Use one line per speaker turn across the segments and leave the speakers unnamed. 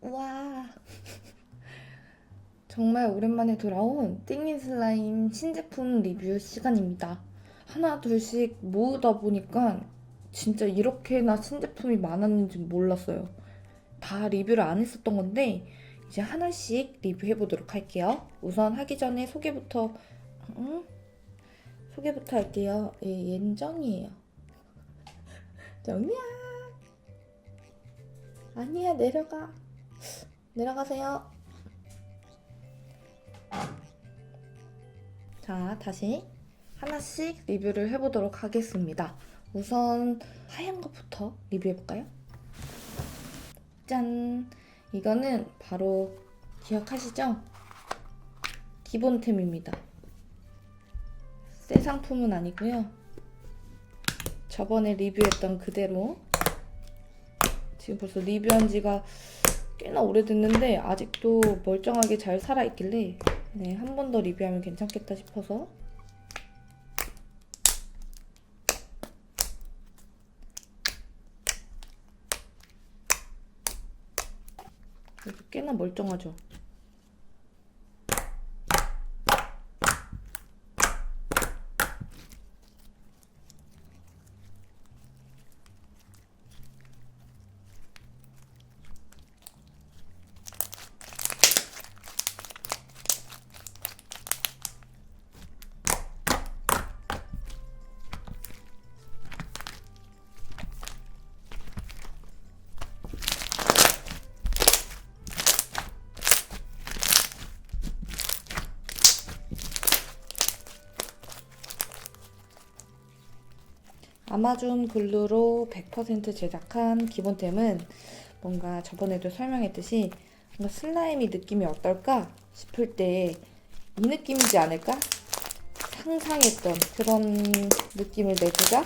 와 정말 오랜만에 돌아온 띵인 슬라임 신제품 리뷰 시간입니다. 하나 둘씩 모으다 보니까 진짜 이렇게나 신제품이 많았는지 몰랐어요. 다 리뷰를 안 했었던 건데 이제 하나씩 리뷰해 보도록 할게요. 우선 하기 전에 소개부터 음? 소개부터 할게요. 예, 옌정이에요. 정이야. 아니야 내려가. 내려가세요. 자, 다시 하나씩 리뷰를 해보도록 하겠습니다. 우선 하얀 것부터 리뷰해볼까요? 짠! 이거는 바로 기억하시죠? 기본템입니다. 새 상품은 아니고요. 저번에 리뷰했던 그대로 지금 벌써 리뷰한 지가 꽤나 오래됐는데 아직도 멀쩡하게 잘 살아있길래 네, 한 번 더 리뷰하면 괜찮겠다 싶어서 꽤나 멀쩡하죠. 아마존 글루로 100% 제작한 기본템은 뭔가 저번에도 설명했듯이 뭔가 슬라임이 느낌이 어떨까 싶을 때 이 느낌이지 않을까? 상상했던 그런 느낌을 내주자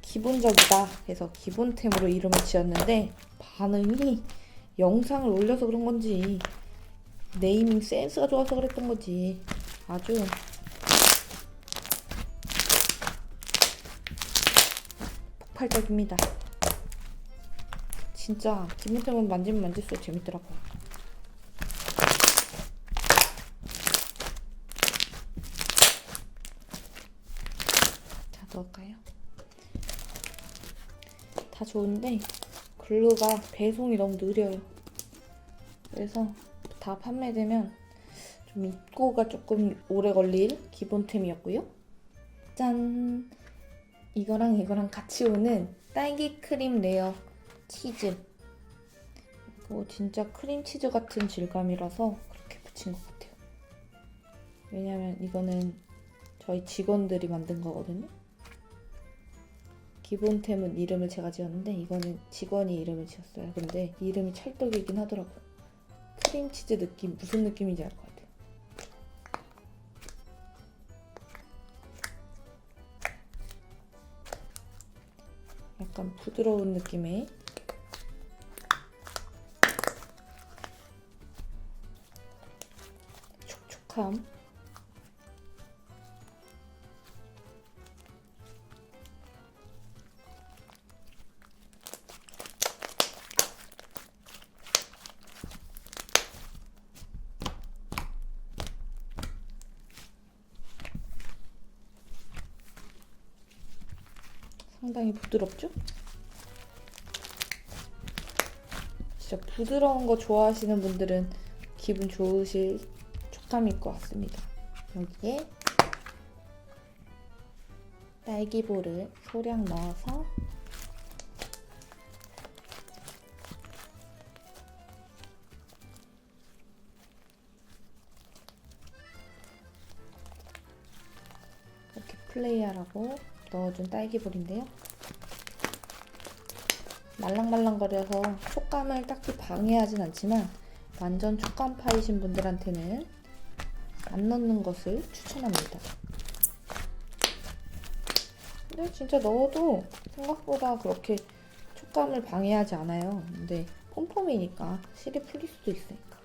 기본적이다 해서 기본템으로 이름을 지었는데 반응이 영상을 올려서 그런 건지 네이밍 센스가 좋아서 그랬던 거지 아주 폭발적입니다. 진짜 기본템은 만지면 만질수록 재밌더라고요. 자, 넣을까요? 다 좋은데 글루가 배송이 너무 느려요. 그래서 다 판매되면 좀 입고가 조금 오래 걸릴 기본템이었고요. 짠! 이거랑 이거랑 같이 오는 딸기 크림 레어 치즈. 이거 진짜 크림 치즈 같은 질감이라서 그렇게 붙인 것 같아요. 왜냐면 이거는 저희 직원들이 만든 거거든요. 기본템은 이름을 제가 지었는데 이거는 직원이 이름을 지었어요. 근데 이름이 찰떡이긴 하더라고요. 크림 치즈 느낌 무슨 느낌인지 알 것 같아요. 약간 부드러운 느낌의 촉촉함 부드럽죠? 진짜 부드러운 거 좋아하시는 분들은 기분 좋으실 촉감일 것 같습니다. 여기에 딸기볼을 소량 넣어서 이렇게 플레이하라고 넣어준 딸기볼인데요. 말랑말랑거려서 촉감을 딱히 방해하진 않지만 완전 촉감파이신 분들한테는 안 넣는 것을 추천합니다. 근데 진짜 넣어도 생각보다 그렇게 촉감을 방해하지 않아요. 근데 폼폼이니까 실이 풀릴 수도 있으니까.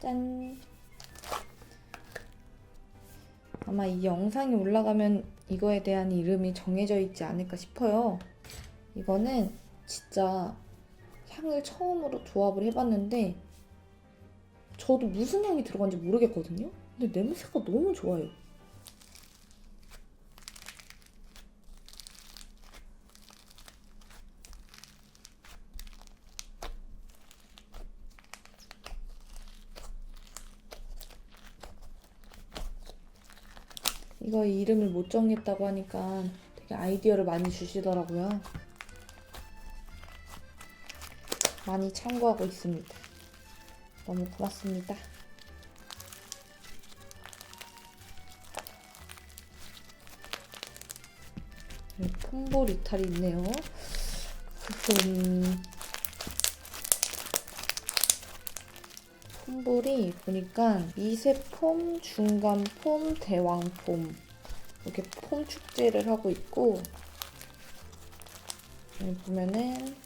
짠. 아마 이 영상이 올라가면 이거에 대한 이름이 정해져 있지 않을까 싶어요. 이거는 진짜 향을 처음으로 조합을 해봤는데 저도 무슨 향이 들어간지 모르겠거든요. 근데 냄새가 너무 좋아요. 이거 이름을 못 정했다고 하니까 되게 아이디어를 많이 주시더라고요. 많이 참고하고 있습니다. 너무 고맙습니다. 네, 폼볼 이탈이 있네요. 음, 폼볼이 보니까 미세 폼, 중간 폼, 대왕 폼 이렇게 폼 축제를 하고 있고 여기 보면은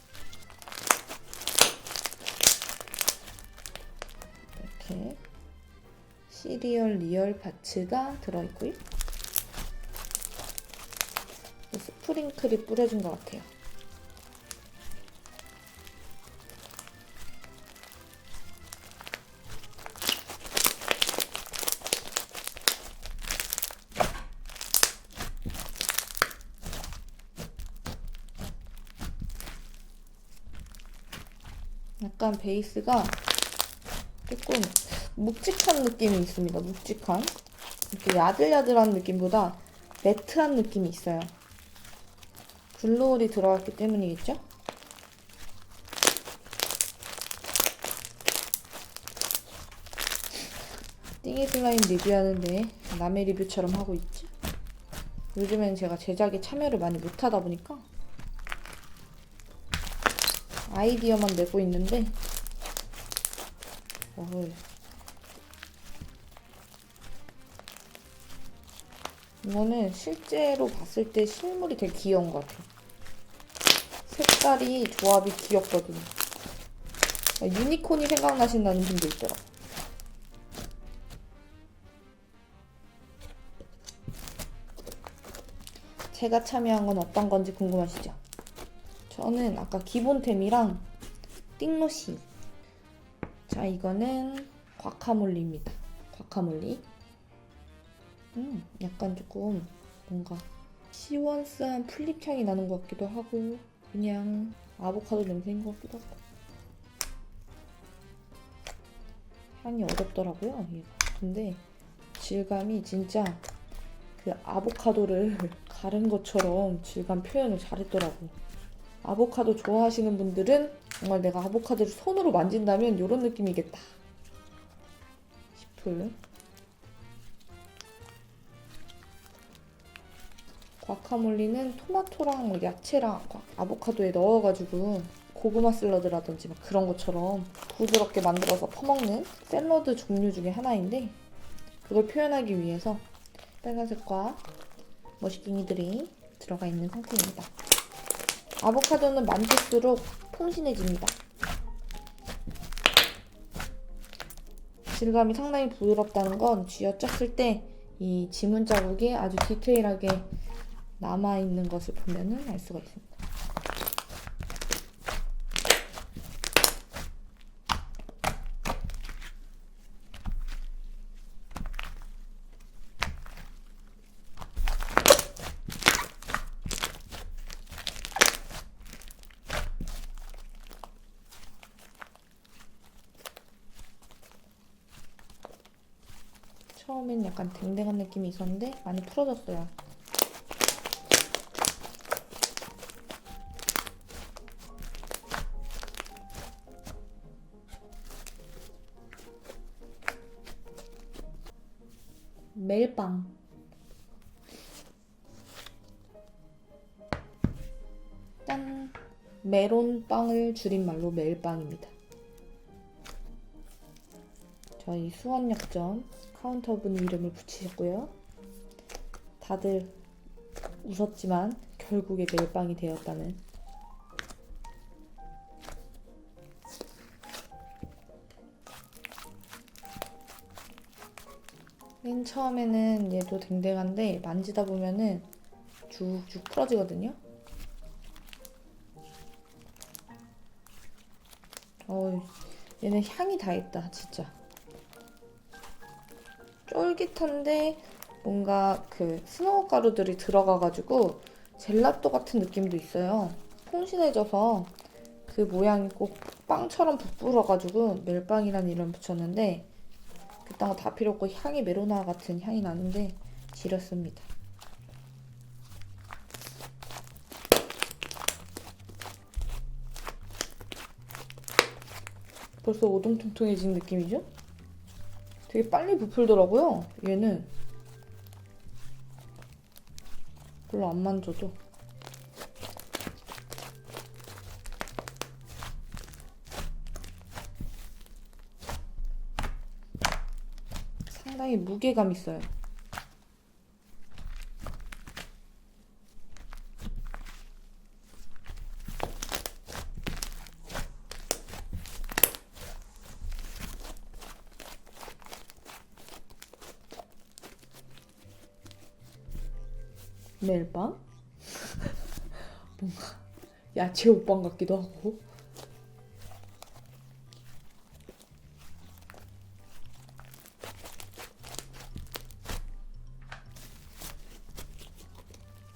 이렇게 시리얼 리얼 바츠가 들어있고요. 스프링클이 뿌려진 것 같아요. 약간 베이스가 조금 묵직한 느낌이 있습니다. 묵직한. 이렇게 야들야들한 느낌보다 매트한 느낌이 있어요. 글로울이 들어갔기 때문이겠죠? 띵이 슬라임 리뷰하는데 남의 리뷰처럼 하고 있지? 요즘엔 제가 제작에 참여를 많이 못하다 보니까 아이디어만 내고 있는데 어이. 이거는 실제로 봤을 때 실물이 되게 귀여운 것 같아요. 색깔이 조합이 귀엽거든요. 유니콘이 생각나신다는 분도 있더라. 제가 참여한 건 어떤 건지 궁금하시죠? 저는 아까 기본템이랑 띵로시. 자, 이거는 과카몰리입니다. 과카몰리. 음, 약간 조금 뭔가 시원스한 플립향이 나는 것 같기도 하고 그냥 아보카도 냄새인 것 같기도 하고 향이 어렵더라고요. 근데 질감이 진짜 그 아보카도를 가른 것처럼 질감 표현을 잘했더라고. 아보카도 좋아하시는 분들은 정말 내가 아보카도를 손으로 만진다면 이런 느낌이겠다 싶을 과카몰리는 토마토랑 뭐 야채랑 아보카도에 넣어가지고 고구마 샐러드라든지 막 그런 것처럼 부드럽게 만들어서 퍼먹는 샐러드 종류 중에 하나인데 그걸 표현하기 위해서 빨간색과 머시갱이들이 들어가 있는 상태입니다. 아보카도는 만질수록 퐁신해집니다. 질감이 상당히 부드럽다는 건 쥐어짰을 때 이 지문 자국이 아주 디테일하게 남아있는 것을 보면 알 수가 있습니다. 처음엔 약간 댕댕한 느낌이 있었는데 많이 풀어졌어요. 멜빵. 짠. 메론빵을 줄임말로 멜빵입니다. 저희 수원역점 카운터분 이름을 붙이셨고요. 다들 웃었지만 결국에 멜빵이 되었다는 맨 처음에는 얘도 댕댕한데 만지다 보면은 쭉쭉 풀어지거든요. 어, 얘는 향이 다 있다, 진짜. 쫄깃한데 뭔가 그 스노우 가루들이 들어가가지고 젤라또 같은 느낌도 있어요. 통신해져서 그 모양이 꼭 빵처럼 부풀어가지고 멜빵이라는 이름 붙였는데 그딴 거 다 필요 없고 향이 메로나 같은 향이 나는데 지렸습니다. 벌써 오동통통해진 느낌이죠? 되게 빨리 부풀더라고요. 얘는 별로 안 만져도 상당히 무게감 있어요. 멜빵? 뭔가 야채 호빵 같기도 하고.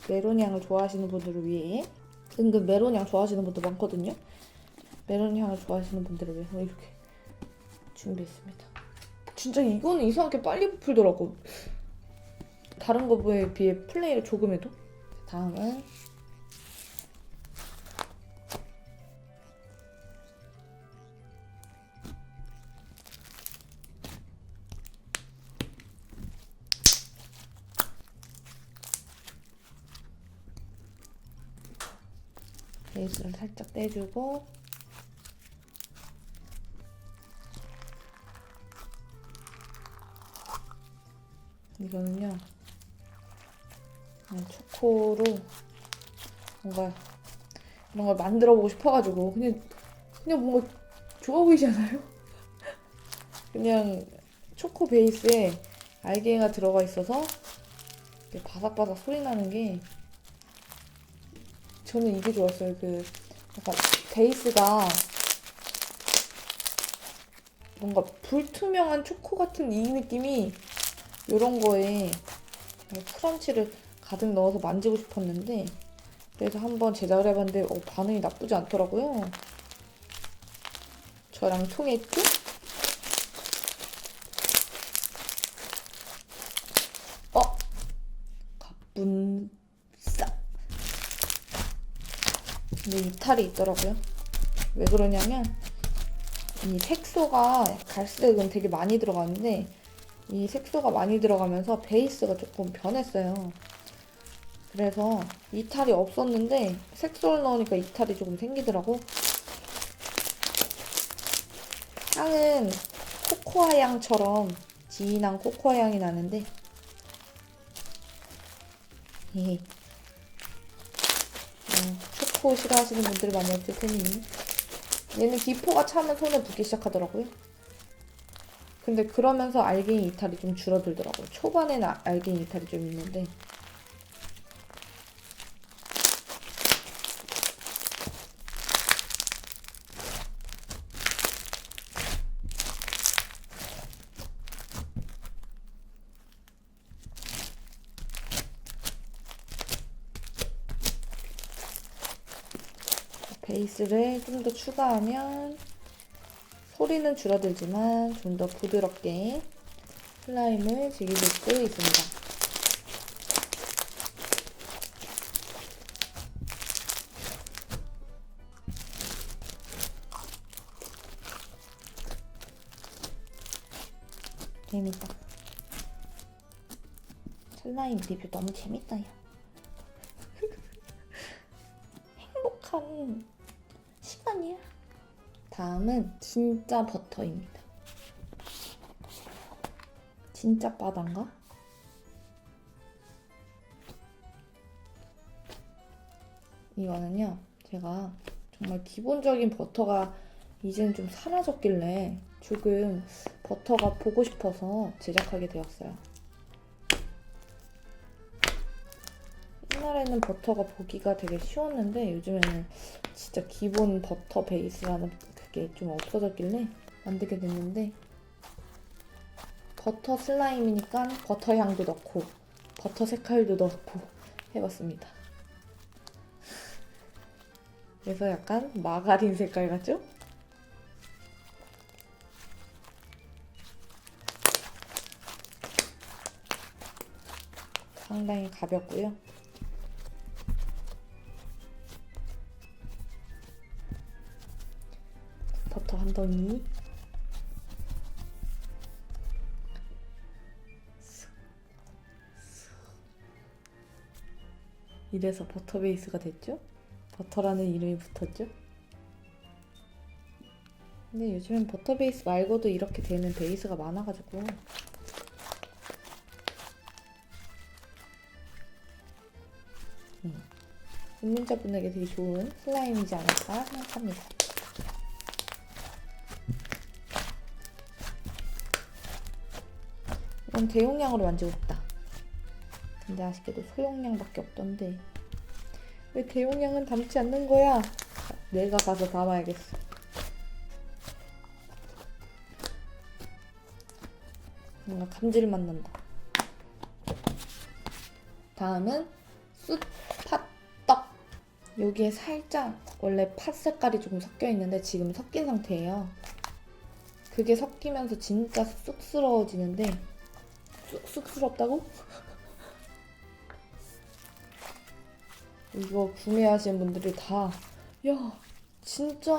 메론 향을 좋아하시는 분들을 위해 은근 메론 향 좋아하시는 분도 많거든요. 메론 향을 좋아하시는 분들을 위해서 이렇게 준비했습니다. 진짜 이거는 이상하게 빨리 부풀더라고. 다른 거에 비해 플레이를 조금 해도. 다음은 베이스를 살짝 떼주고 이거는요 초코로 뭔가 이런 걸 만들어 보고 싶어가지고 그냥 그냥 뭔가 좋아 보이지 않아요? 그냥 초코 베이스에 알갱이가 들어가 있어서 바삭바삭 소리 나는 게 저는 이게 좋았어요. 그 약간 베이스가 뭔가 불투명한 초코 같은 이 느낌이 이런 거에 크런치를 가득 넣어서 만지고 싶었는데 그래서 한번 제작을 해봤는데 어, 반응이 나쁘지 않더라고요. 저랑 통했죠? 어? 가뿐 싸. 근데 이탈이 있더라고요. 왜 그러냐면 이 색소가 갈색은 되게 많이 들어가는데 이 색소가 많이 들어가면서 베이스가 조금 변했어요. 그래서 이탈이 없었는데 색소를 넣으니까 이탈이 조금 생기더라고. 향은 코코아 향처럼 진한 코코아 향이 나는데 예. 어, 초코 싫어하시는 분들이 많이 없을 테니 얘는 기포가 차면 손에 붓기 시작하더라고요. 근데 그러면서 알갱이 이탈이 좀 줄어들더라고요. 초반에는 아- 알갱이 이탈이 좀 있는데 베이스를 좀 더 추가하면 소리는 줄어들지만 좀 더 부드럽게 슬라임을 즐길 수 있습니다. 재밌다. 슬라임 리뷰 너무 재밌어요. 행복한. 다음은 진짜 버터입니다. 진짜 바다인가? 이거는요, 제가 정말 기본적인 버터가 이젠 좀 사라졌길래 조금 버터가 보고 싶어서 제작하게 되었어요. 옛날에는 버터가 보기가 되게 쉬웠는데 요즘에는 진짜 기본 버터 베이스라는 그게 좀 없어졌길래 만들게 됐는데 버터 슬라임이니까 버터 향도 넣고 버터 색깔도 넣고 해봤습니다. 그래서 약간 마가린 색깔 같죠? 상당히 가볍고요. 덩이. 이래서 버터 베이스가 됐죠? 버터라는 이름이 붙었죠? 근데 요즘엔 버터 베이스 말고도 이렇게 되는 베이스가 많아가지고 입문자분에게 되게 좋은 슬라임이지 않을까 생각합니다. 이건 대용량으로 만지고 싶다. 근데 아쉽게도 소용량밖에 없던데 왜 대용량은 담지 않는 거야? 내가 가서 담아야겠어. 뭔가 감질맛 난다. 다음은 쑥팥떡. 여기에 살짝 원래 팥 색깔이 조금 섞여 있는데 지금 섞인 상태예요. 그게 섞이면서 진짜 쑥스러워지는데 쑥, 쑥스럽다고? 이거 구매하신 분들이 다, 야, 진짜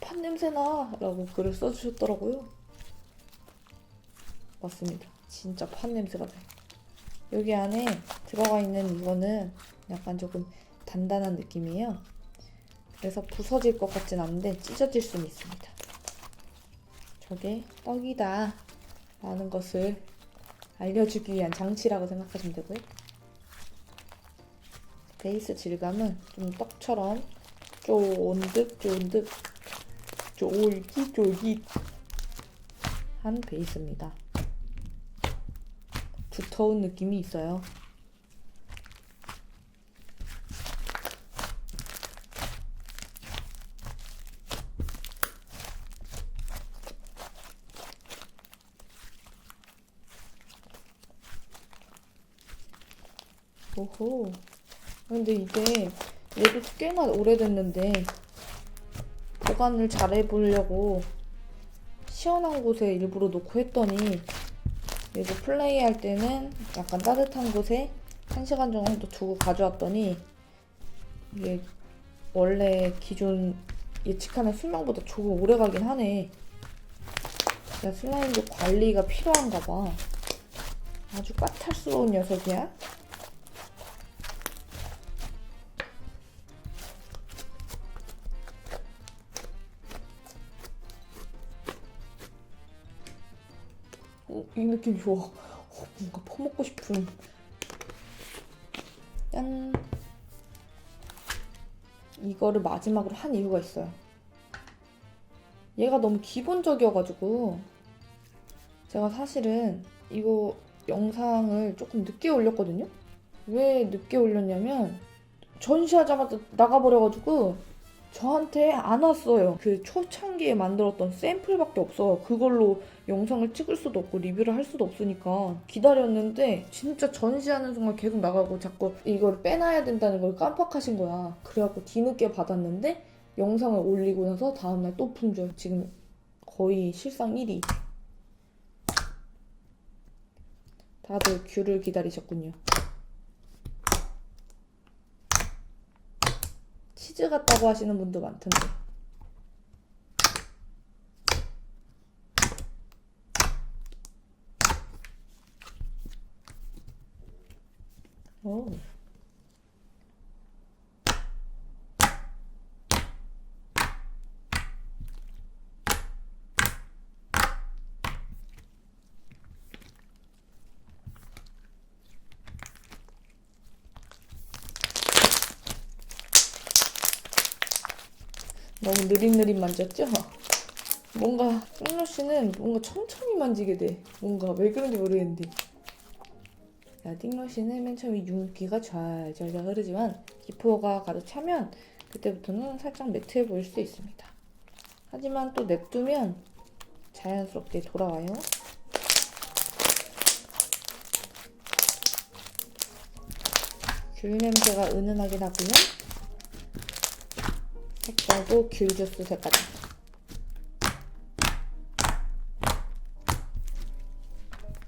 팥 냄새나! 라고 글을 써주셨더라고요. 맞습니다. 진짜 팥 냄새가 나요. 여기 안에 들어가 있는 이거는 약간 조금 단단한 느낌이에요. 그래서 부서질 것 같진 않은데 찢어질 수는 있습니다. 저게 떡이다. 라는 것을 알려주기 위한 장치라고 생각하시면 되고요. 베이스 질감은 좀 떡처럼 쫀득 쫀득 쫄깃쫄깃한 베이스입니다. 두터운 느낌이 있어요. 오호. 근데 이게 얘도 꽤나 오래됐는데 보관을 잘 해보려고 시원한 곳에 일부러 놓고 했더니 얘도 플레이할 때는 약간 따뜻한 곳에 1시간 정도 두고 가져왔더니 이게 원래 기존 예측하는 수명보다 조금 오래 가긴 하네. 야, 슬라임도 관리가 필요한가 봐. 아주 까탈스러운 녀석이야. 이 느낌 좋아. 어, 뭔가 퍼먹고 싶은. 짠. 이거를 마지막으로 한 이유가 있어요. 얘가 너무 기본적이어가지고 제가 사실은 이거 영상을 조금 늦게 올렸거든요. 왜 늦게 올렸냐면 전시하자마자 나가버려가지고 저한테 안 왔어요. 그 초창기에 만들었던 샘플밖에 없어. 그걸로 영상을 찍을 수도 없고 리뷰를 할 수도 없으니까 기다렸는데 진짜 전시하는 순간 계속 나가고 자꾸 이걸 빼놔야 된다는 걸 깜빡하신 거야. 그래갖고 뒤늦게 받았는데 영상을 올리고 나서 다음날 또 품절. 지금 거의 실상 1위. 다들 귤을 기다리셨군요. 치즈 같다고 하시는 분도 많던데. 오. 너무 느릿느릿 만졌죠? 뭔가 쫑로 씨는 뭔가 천천히 만지게 돼. 뭔가 왜 그런지 모르겠는데 자, 띵로시는 맨 처음에 윤기가 잘잘잘 흐르지만 기포가 가득 차면 그때부터는 살짝 매트해 보일 수 있습니다. 하지만 또 냅두면 자연스럽게 돌아와요. 귤 냄새가 은은하게 나고요. 색깔도 귤 주스 색깔입니다.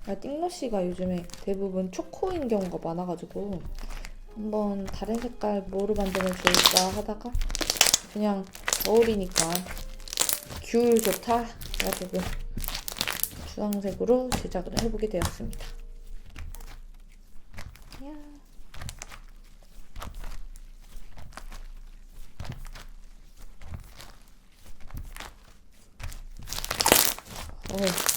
아, 띵로씨가 요즘에 대부분 초코인 경우가 많아가지고 한번 다른 색깔 뭐로 만들면 좋을까 하다가 그냥 겨울이니까 귤 좋다 해가지고 주황색으로 제작을 해보게 되었습니다. 야. 어.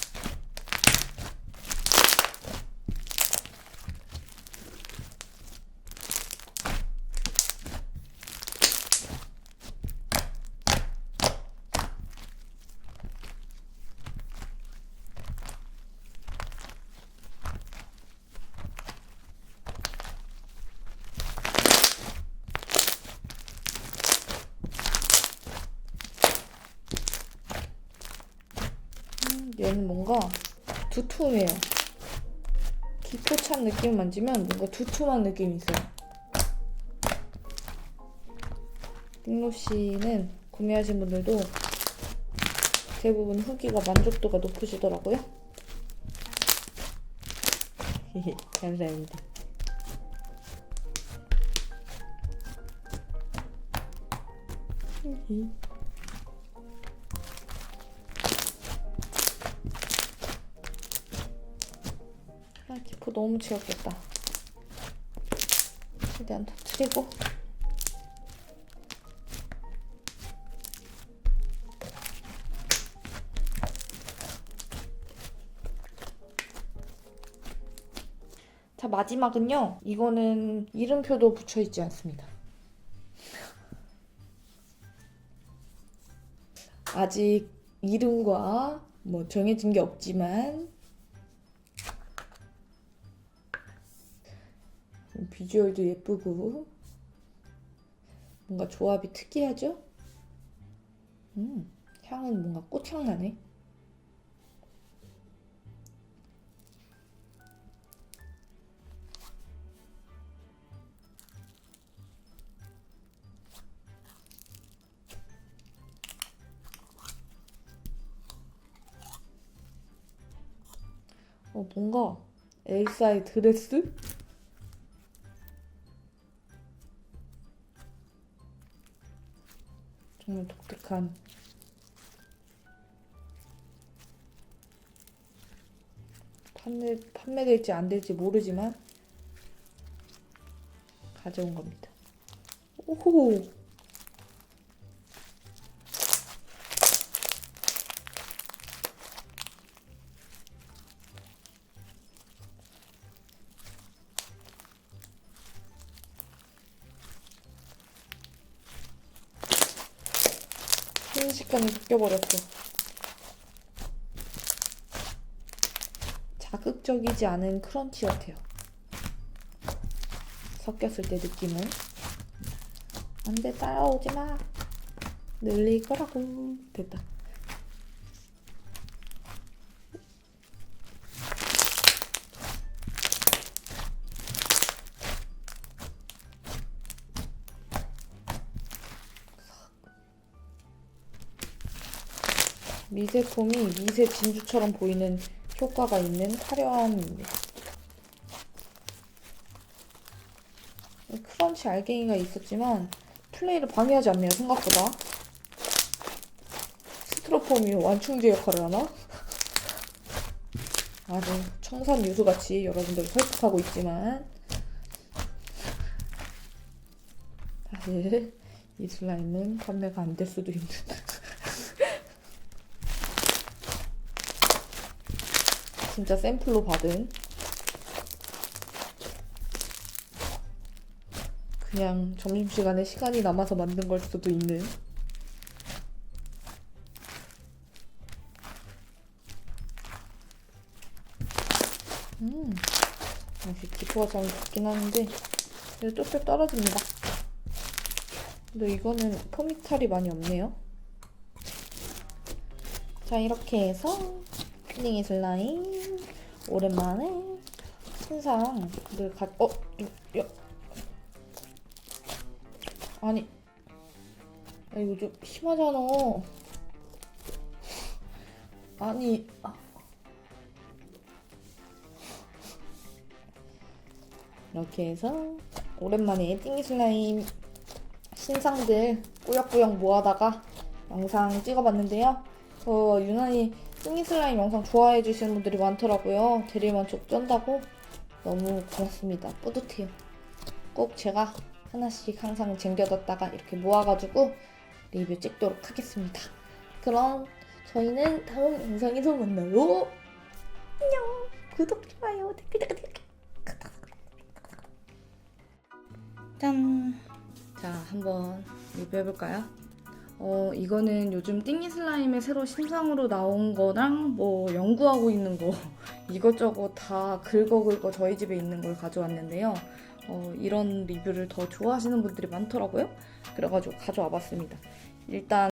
음, 얘는 뭔가 두툼해요. 기포 찬 느낌 만지면 뭔가 두툼한 느낌이 있어요. 띵로씨는 구매하신 분들도 대부분 후기가 만족도가 높으시더라고요. 감사합니다. 너무 지웠겠다. 최대한 터트리고. 자, 마지막은요. 이거는 이름표도 붙여 있지 않습니다. 아직 이름과 뭐 정해진 게 없지만 비주얼도 예쁘고 뭔가 조합이 특이하죠? 음, 향은 뭔가 꽃향 나네. 어, 뭔가 엘사의 드레스? 정말 독특한 판매, 판매될지 안 될지 모르지만 가져온 겁니다. 오호! 섞여버렸어. 자극적이지 않은 크런치 같아요. 섞였을 때 느낌은. 안 돼, 따라오지 마. 늘릴 거라고. 됐다. 미세폼이 미세 진주처럼 보이는 효과가 있는 화려함입니다. 크런치 알갱이가 있었지만 플레이를 방해하지 않네요, 생각보다. 스트로폼이 완충제 역할을 하나? 아주 청산 유수같이 여러분들 설득하고 있지만 사실 이 슬라임은 판매가 안 될 수도 있는 진짜 샘플로 받은 그냥 점심시간에 시간이 남아서 만든 걸 수도 있는 음 역시 기포가 좀 좋긴 하는데 그래도 쫄쫄 떨어집니다. 근데 이거는 포미탈이 많이 없네요. 자 이렇게 해서 띵이 슬라임 오랜만에 신상들 가 어? 이- 야. 아니 야, 이거 좀 심하잖아 아니 아. 이렇게 해서 오랜만에 띵이 슬라임 신상들 꾸역꾸역 모아다가 영상 찍어봤는데요. 어, 유난히 띵이 슬라임 영상 좋아해 주시는 분들이 많더라고요. 대리만족 쩐다고 너무 고맙습니다. 뿌듯해요. 꼭 제가 하나씩 항상 쟁겨뒀다가 이렇게 모아가지고 리뷰 찍도록 하겠습니다. 그럼 저희는 다음 영상에서 만나요. 안녕. 구독, 좋아요, 댓글, 댓글, 댓글. 짠. 자, 한번 리뷰해볼까요? 어, 이거는 요즘 띵이 슬라임의 새로 신상으로 나온 거랑 뭐 연구하고 있는 거 이것저것 다 긁어긁어 저희 집에 있는 걸 가져왔는데요. 어, 이런 리뷰를 더 좋아하시는 분들이 많더라고요. 그래가지고 가져와 봤습니다. 일단